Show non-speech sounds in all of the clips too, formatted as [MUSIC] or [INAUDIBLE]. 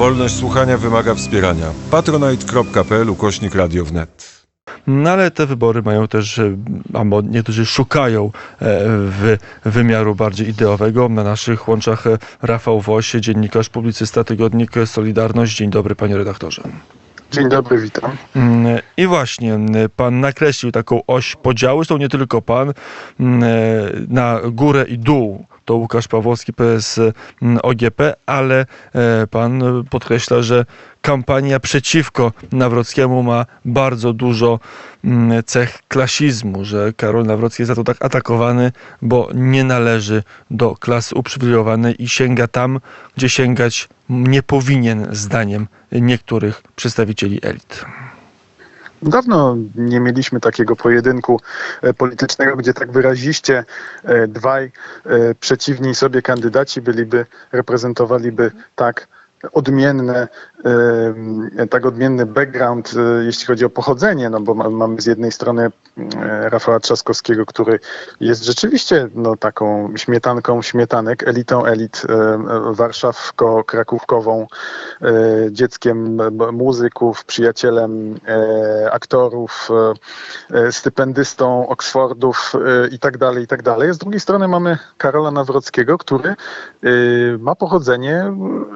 Wolność słuchania wymaga wspierania. patronite.pl ukośnik radio wnet. No ale te wybory mają też, e, albo niektórzy szukają e, w wymiaru bardziej ideowego. Na naszych łączach e, Rafał Woś, dziennikarz, publicysta, tygodnik Solidarność. Dzień dobry panie redaktorze. Dzień dobry, witam. Mm, I właśnie, pan nakreślił taką oś podziału, zresztą nie tylko pan, mm, na górę i dół. To Łukasz Pawłowski, PS mm, OGP, ale e, pan podkreśla, że kampania przeciwko Nawrockiemu ma bardzo dużo cech klasizmu, że Karol Nawrocki jest za to tak atakowany, bo nie należy do klasy uprzywilejowanej i sięga tam, gdzie sięgać nie powinien, zdaniem niektórych przedstawicieli elit. Dawno nie mieliśmy takiego pojedynku e, politycznego, gdzie tak wyraziście e, dwaj e, przeciwni sobie kandydaci byliby, reprezentowaliby tak odmienne, tak odmienny background, e, jeśli chodzi o pochodzenie, no bo ma- mamy z jednej strony e, Rafała Trzaskowskiego, który jest rzeczywiście no, taką śmietanką śmietanek, elitą elit, e, warszawko-krakówkową, e, dzieckiem muzyków, przyjacielem aktorów, stypendystą Oxfordów e, i tak dalej, i tak dalej. Z drugiej strony mamy Karola Nawrockiego, który ma pochodzenie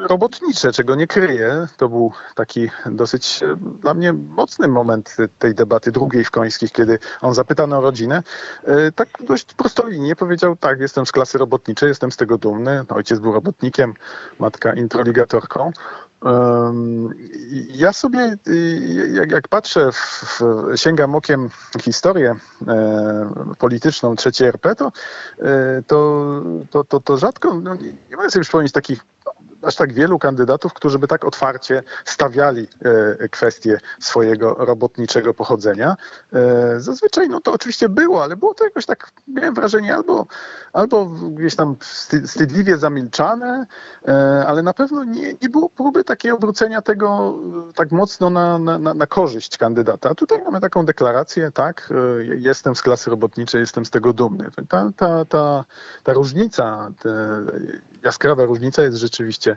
robotnicze, czego nie kryje. To był taki dosyć e, dla mnie mocny moment tej debaty drugiej w Końskich, kiedy on zapytano o rodzinę. E, Tak dość prostolinnie powiedział, tak, jestem z klasy robotniczej, jestem z tego dumny. Ojciec był robotnikiem, matka introligatorką. Ja sobie, y, jak, jak patrzę, w, sięgam okiem historię e, polityczną III RP, to, to, to, to, rzadko, no, nie mogę sobie przypomnieć takich aż tak wielu kandydatów, którzy by tak otwarcie stawiali e, kwestię swojego robotniczego pochodzenia. E, zazwyczaj no to oczywiście było, ale było to jakoś tak, miałem wrażenie, albo, albo gdzieś tam wsty- wstydliwie zamilczane, e, ale na pewno nie, nie było próby takiego obrócenia tego tak mocno na, na, na, korzyść kandydata. Tutaj mamy taką deklarację, tak, jestem z klasy robotniczej, jestem z tego dumny. Ta, ta, ta, ta różnica, ta jaskrawa różnica jest rzeczywiście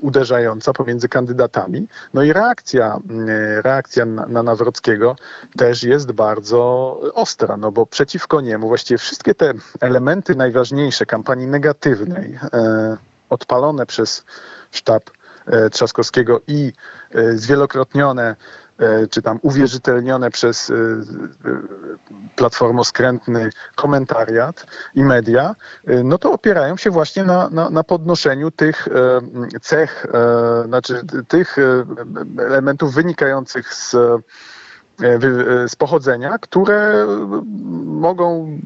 uderzająca pomiędzy kandydatami. No i reakcja, e, reakcja na, na Nawrockiego też jest bardzo ostra, no bo przeciwko niemu właściwie wszystkie te elementy najważniejsze kampanii negatywnej, e, odpalone przez sztab e, Trzaskowskiego i e, zwielokrotnione e, czy tam uwierzytelnione przez e, e, platformoskrętny komentariat i media, e, no to opierają się właśnie na, na, na podnoszeniu tych e, cech, e, znaczy tych e, elementów wynikających z e, e, z pochodzenia, które mogą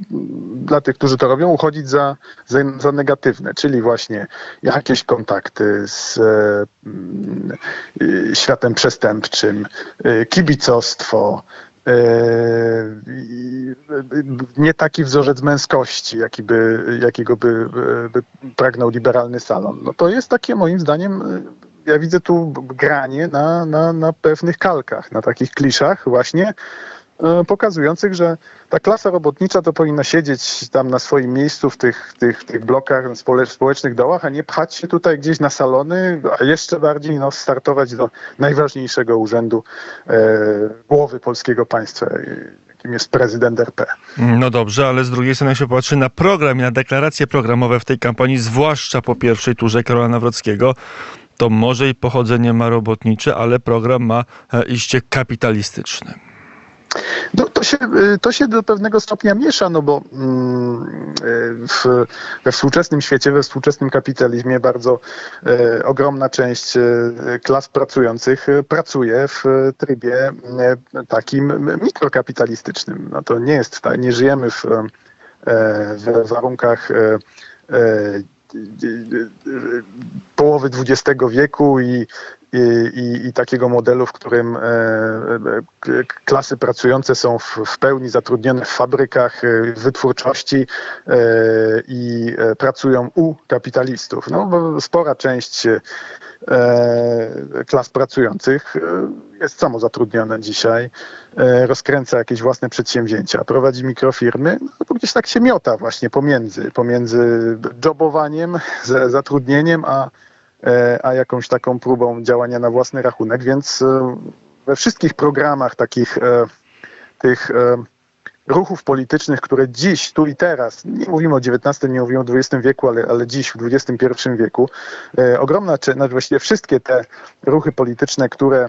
dla tych, którzy to robią, uchodzić za, za, za negatywne, czyli właśnie jakieś kontakty z e, mm, e, światem przestępczym, e, kibicostwo, e, nie taki wzorzec męskości, jaki by, jakiego by, e, by pragnął liberalny salon. No to jest takie moim zdaniem e, ja widzę tu granie na, na, na pewnych kalkach, na takich kliszach właśnie e, pokazujących, że ta klasa robotnicza to powinna siedzieć tam na swoim miejscu w tych, tych, tych blokach, społecznych dołach, a nie pchać się tutaj gdzieś na salony, a jeszcze bardziej no, startować do najważniejszego urzędu e, głowy polskiego państwa, e, jakim jest prezydent RP. No dobrze, ale z drugiej strony jak się patrzy na program i na deklaracje programowe w tej kampanii, zwłaszcza po pierwszej turze Karola Nawrockiego, to może i pochodzenie ma robotnicze, ale program ma e, iście kapitalistyczny. No, to, się, y, to się do pewnego stopnia miesza, no bo mm, y, w, we współczesnym świecie, we współczesnym kapitalizmie bardzo y, ogromna część klas pracujących pracuje w trybie takim mikrokapitalistycznym. No to nie jest tak, nie żyjemy w, w warunkach połowy XX wieku i, i, i, takiego modelu, w którym e, e, k- klasy pracujące są w, w pełni zatrudnione w fabrykach e, wytwórczości e, i e, pracują u kapitalistów. No, spora część e, klas pracujących e, jest samozatrudniona dzisiaj, e, rozkręca jakieś własne przedsięwzięcia, prowadzi mikrofirmy, no gdzieś tak się miota właśnie pomiędzy, pomiędzy jobowaniem, zatrudnieniem, a e, a jakąś taką próbą działania na własny rachunek, więc e, we wszystkich programach takich e, tych e, ruchów politycznych, które dziś, tu i teraz, nie mówimy o XIX, nie mówimy o XX wieku, ale, ale dziś, w XXI wieku, e, ogromna, czy znaczy właściwie wszystkie te ruchy polityczne, które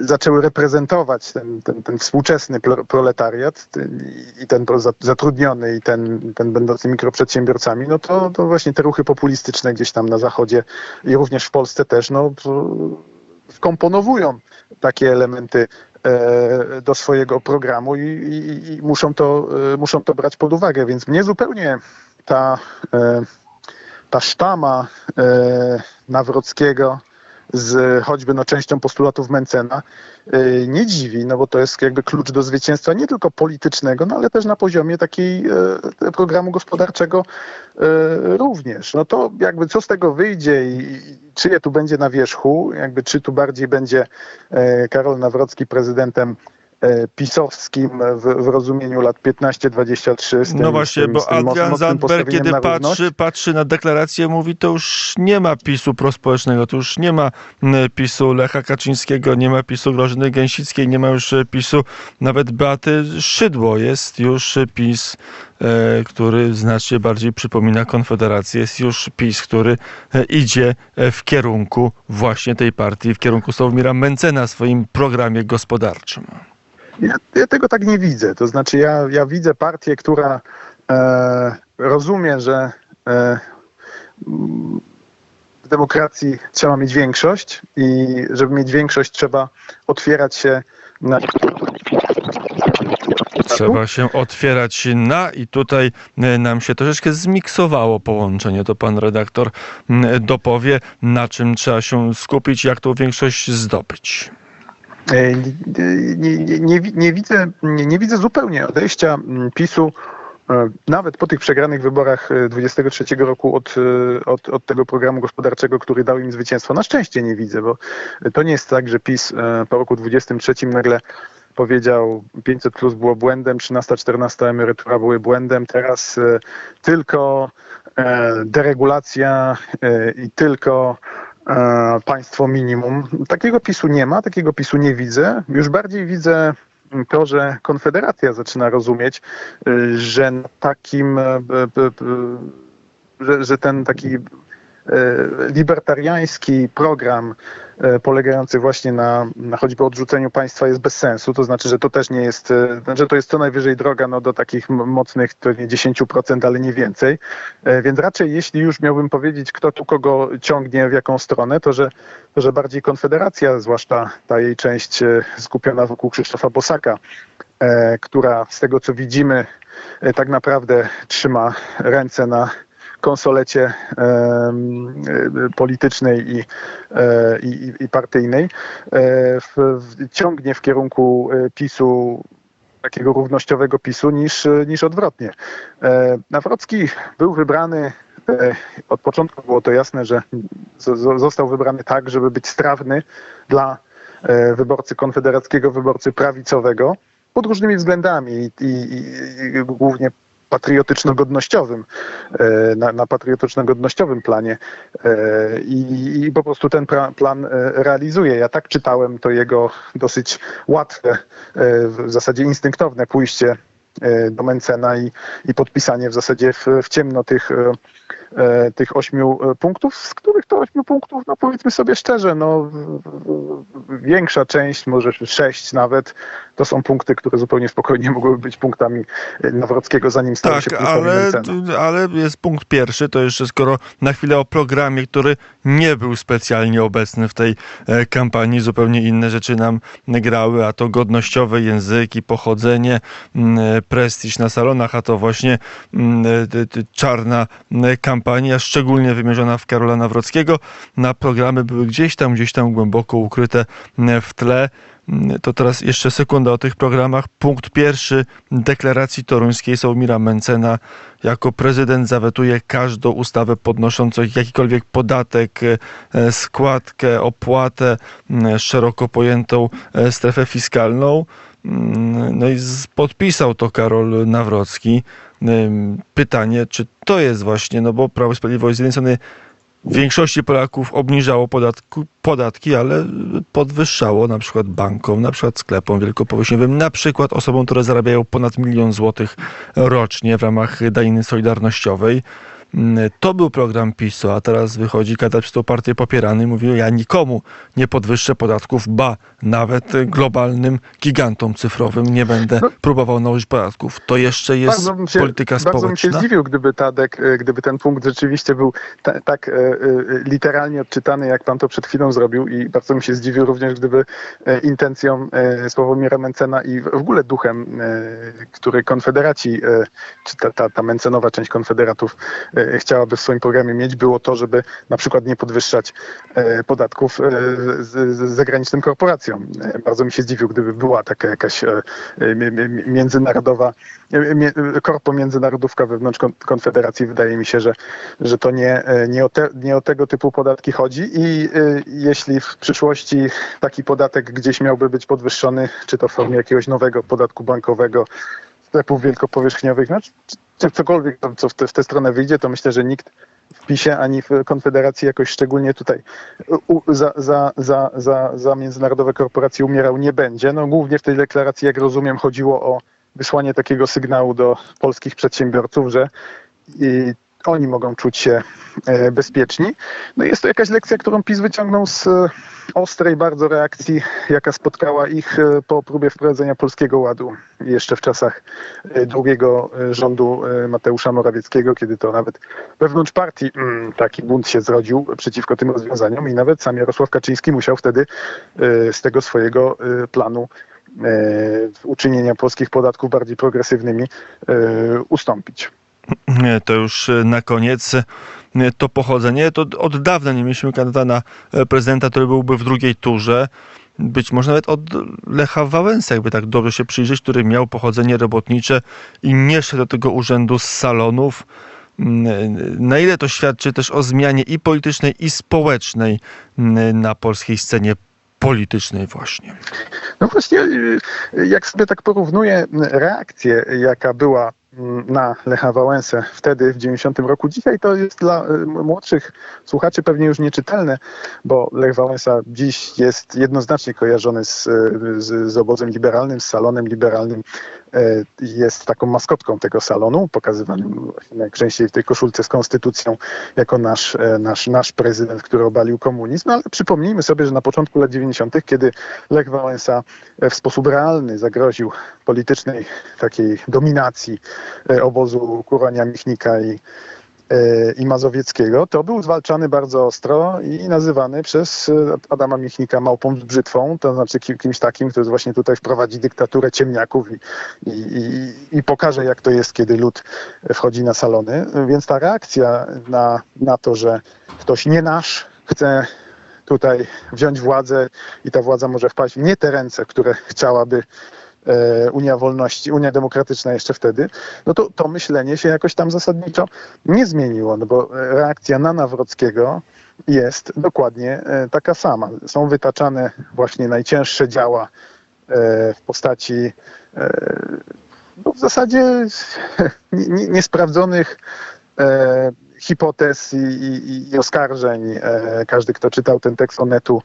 zaczęły reprezentować ten, ten, ten współczesny pro- proletariat i ten zatrudniony i ten, ten będący mikroprzedsiębiorcami, no to, to właśnie te ruchy populistyczne gdzieś tam na zachodzie i również w Polsce też, no wkomponowują takie elementy e, do swojego programu i, i, i muszą, to, e, muszą to brać pod uwagę, więc mnie zupełnie ta, e, ta sztama Nawrockiego z choćby no, częścią postulatów Mencena e, nie dziwi, no bo to jest jakby klucz do zwycięstwa nie tylko politycznego, no ale też na poziomie takiej e, programu gospodarczego e, również. No to jakby co z tego wyjdzie i, czyje tu będzie na wierzchu, jakby czy tu bardziej będzie e, Karol Nawrocki prezydentem pisowskim w, w rozumieniu lat 15-23. z tym- No właśnie, tym- bo Adrian Zandberg, kiedy na równość. patrzy, patrzy na deklarację, mówi, to już nie ma PiSu prospołecznego, to już nie ma PiSu Lecha Kaczyńskiego, nie ma PiSu Grażyny Gęsickiej, nie ma już e, PiSu nawet Beaty Szydło. Jest już e, PiS, e, który znacznie bardziej przypomina Konfederację. Jest już PiS, który e, idzie e, w kierunku właśnie tej partii, w kierunku Sławomira Mencena w swoim programie gospodarczym. Ja, ja tego tak nie widzę. To znaczy, ja, ja widzę partię, która e, rozumie, że e, w demokracji trzeba mieć większość i żeby mieć większość, trzeba otwierać się na. Trzeba się otwierać na i tutaj e, nam się troszeczkę zmiksowało połączenie. To pan redaktor dopowie, na czym trzeba się skupić, jak tą większość zdobyć. E, Nie, nie, nie, nie, widzę, nie, widzę zupełnie odejścia mm, PiSu e, nawet po tych przegranych wyborach e, 23 roku od, e, od, od tego programu gospodarczego, który dał im zwycięstwo. Na szczęście nie widzę, bo to nie jest tak, że PiS e, po roku 23 nagle powiedział 500 plus było błędem, 13-14 emerytura były błędem, teraz e, tylko e, deregulacja e, i tylko e, państwo minimum. Takiego PiSu nie ma, takiego PiSu nie widzę. Już bardziej widzę to, że Konfederacja zaczyna rozumieć, y, że takim, e, że, że ten taki e, libertariański program e, polegający właśnie na, na choćby odrzuceniu państwa jest bez sensu. To znaczy, że to też nie jest, e, że to jest co najwyżej droga no, do takich mocnych, to nie 10%, ale nie więcej. E, Więc raczej jeśli już miałbym powiedzieć, kto tu kogo ciągnie w jaką stronę, to że, to, że bardziej Konfederacja, zwłaszcza ta jej część e, skupiona wokół Krzysztofa Bosaka, e, która z tego co widzimy e, tak naprawdę trzyma ręce na konsolecie e, politycznej i, e, i, i partyjnej, e, w, w, ciągnie w kierunku PiSu takiego równościowego PiSu niż, niż odwrotnie. Nawrocki był wybrany, od początku było to jasne, że został wybrany tak, żeby być strawny dla wyborcy konfederackiego, wyborcy prawicowego, pod różnymi względami i, i, i głównie patriotyczno-godnościowym, e, na, na patriotyczno-godnościowym planie E, i, i po prostu ten plan e, realizuje. Ja tak czytałem to jego dosyć łatwe, w zasadzie instynktowne pójście do Mencena i, i podpisanie w zasadzie w, w ciemno tych, tych ośmiu punktów, z których to ośmiu punktów, no powiedzmy sobie szczerze, no większa część, może sześć nawet, to są punkty, które zupełnie spokojnie [LAUGHS] mogłyby być punktami e, Nawrockiego, zanim stał się Tak, punktami ale, Mencena. ale jest punkt pierwszy, to jeszcze skoro na chwilę o programie, który nie był specjalnie obecny w tej e, kampanii, zupełnie inne rzeczy nam grały, a to godnościowe języki, pochodzenie, e, prestiż na salonach, a to właśnie czarna kampania, szczególnie wymierzona w Karola Nawrockiego. Na programy były gdzieś tam, gdzieś tam głęboko ukryte w tle. Mm, To teraz jeszcze sekunda o tych programach. Punkt pierwszy deklaracji toruńskiej Sławomira Mencena. Jako prezydent zawetuje każdą ustawę podnoszącą jakikolwiek podatek, e, składkę, opłatę, m, szeroko pojętą e, strefę fiskalną. Mm, No i podpisał to Karol Nawrocki. Pytanie, czy to jest właśnie, no bo Prawo i Sprawiedliwość z jednej strony większości Polaków obniżało podatku, podatki, ale podwyższało na przykład bankom, na przykład sklepom wielkopowierzchniowym, na przykład osobom, które zarabiają ponad milion złotych rocznie w ramach daniny solidarnościowej. Mm, To był program PiSu, a teraz wychodzi przez tą partię popierany i mówi, ja nikomu nie podwyższę podatków, ba, nawet globalnym gigantom cyfrowym nie będę No. próbował nałożyć podatków. To jeszcze jest się, polityka Bardzo bym się społeczna? zdziwił, gdyby Tadek, e, gdyby ten punkt rzeczywiście był ta, tak e, e, literalnie odczytany, jak pan to przed chwilą zrobił i bardzo bym się zdziwił również, gdyby e, intencją e, Sławomira Mencena i w ogóle duchem, e, który Konfederaci, e, czy ta, ta, ta Mencenowa część Konfederatów chciałaby w swoim programie mieć, było to, żeby na przykład nie podwyższać e, podatków e, z, zagranicznym korporacjom. E, Bardzo mi się zdziwił, gdyby była taka jakaś e, e, mi- mi- międzynarodowa e, korpo międzynarodówka wewnątrz kon- Konfederacji. Wydaje mi się, że, że to nie, e, nie, o te, nie o tego typu podatki chodzi i e, jeśli w przyszłości taki podatek gdzieś miałby być podwyższony, czy to w formie jakiegoś nowego podatku bankowego, sklepów wielkopowierzchniowych, no, czy, czy cokolwiek, to, co w, te, w tę stronę wyjdzie, to myślę, że nikt w PiSie ani w Konfederacji jakoś szczególnie tutaj u, za, za, za, za, za międzynarodowe korporacje umierał nie będzie. No głównie w tej deklaracji, jak rozumiem, chodziło o wysłanie takiego sygnału do polskich przedsiębiorców, że oni mogą czuć się e, bezpieczni. No jest to jakaś lekcja, którą PiS wyciągnął z e, ostrej bardzo reakcji, jaka spotkała ich e, po próbie wprowadzenia Polskiego Ładu jeszcze w czasach drugiego rządu Mateusza Morawieckiego, kiedy to nawet wewnątrz partii mm, taki bunt się zrodził przeciwko tym rozwiązaniom i nawet sam Jarosław Kaczyński musiał wtedy z tego swojego planu uczynienia polskich podatków bardziej progresywnymi ustąpić. To już e, na koniec e, to pochodzenie. To od dawna nie mieliśmy kandydata na e, prezydenta, który byłby w drugiej turze. Być może nawet od Lecha Wałęsa, jakby tak dobrze się przyjrzeć, który miał pochodzenie robotnicze i nie szedł do tego urzędu z salonów. Mm, Na ile to świadczy też o zmianie i politycznej, i społecznej mm, na polskiej scenie politycznej właśnie. No właśnie, jak sobie tak porównuję reakcję, jaka była mm, na Lecha Wałęsę wtedy w 90 roku, dzisiaj to jest dla y, młodszych słuchaczy pewnie już nieczytelne, bo Lech Wałęsa dziś jest jednoznacznie kojarzony z, y, z, z obozem liberalnym, z salonem liberalnym. Y, Jest taką maskotką tego salonu, pokazywanym właśnie najczęściej w tej koszulce z konstytucją jako nasz, e, nasz, nasz prezydent, który obalił komunizm. Ale przypomnijmy sobie, że na początku lat 90., kiedy Lech Wałęsa e, w sposób realny zagroził politycznej takiej dominacji e, obozu Kuronia Michnika i, e, i Mazowieckiego, to był zwalczany bardzo ostro i nazywany przez e, Adama Michnika małpą z brzytwą, to znaczy kim- kimś takim, który właśnie tutaj wprowadzi dyktaturę ciemniaków i, i, i, pokaże, jak to jest, kiedy lud wchodzi na salony. Więc ta reakcja na, na to, że ktoś nie nasz chce tutaj wziąć władzę i ta władza może wpaść w nie te ręce, które chciałaby e, Unia Wolności, Unia Demokratyczna jeszcze wtedy, no to to myślenie się jakoś tam zasadniczo nie zmieniło, no bo reakcja na Nawrockiego jest dokładnie e, taka sama. Są wytaczane właśnie najcięższe działa e, w postaci e, no w zasadzie [LAUGHS] nie- nie- niesprawdzonych e, hipotez i, i, i oskarżeń. E, każdy, kto czytał ten tekst Onetu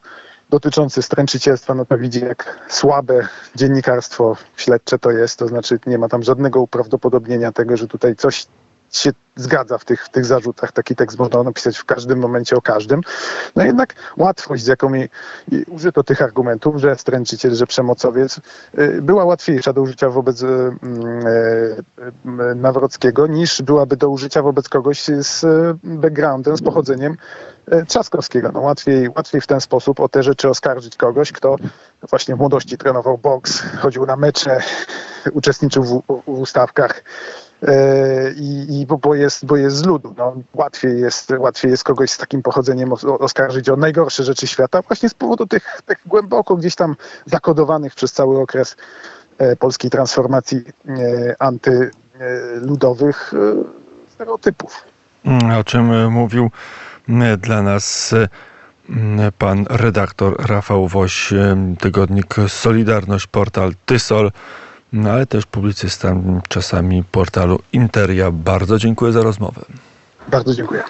dotyczący stręczycielstwa, no to widzi, jak słabe dziennikarstwo śledcze to jest. To znaczy nie ma tam żadnego uprawdopodobnienia tego, że tutaj coś się zgadza w tych, w tych zarzutach. Taki tekst można napisać w każdym momencie o każdym. No jednak łatwość, z jaką mi i użyto tych argumentów, że stręczyciel, że przemocowiec, y, była łatwiejsza do użycia wobec y, y, y, Nawrockiego niż byłaby do użycia wobec kogoś z backgroundem, z pochodzeniem Trzaskowskiego. No łatwiej, łatwiej w ten sposób o te rzeczy oskarżyć kogoś, kto właśnie w młodości trenował boks, chodził na mecze, uczestniczył w, w ustawkach i, i bo, jest, bo jest z ludu. No, łatwiej, jest, łatwiej jest kogoś z takim pochodzeniem os- oskarżyć o najgorsze rzeczy świata właśnie z powodu tych, tych głęboko gdzieś tam zakodowanych przez cały okres e, polskiej transformacji e, antyludowych e, stereotypów. Mm, o czym e, mówił dla nas e, pan redaktor Rafał Woś, e, tygodnik Solidarność, portal Tysol, no ale też publicysta czasami portalu Interia. Bardzo dziękuję za rozmowę. Bardzo dziękuję.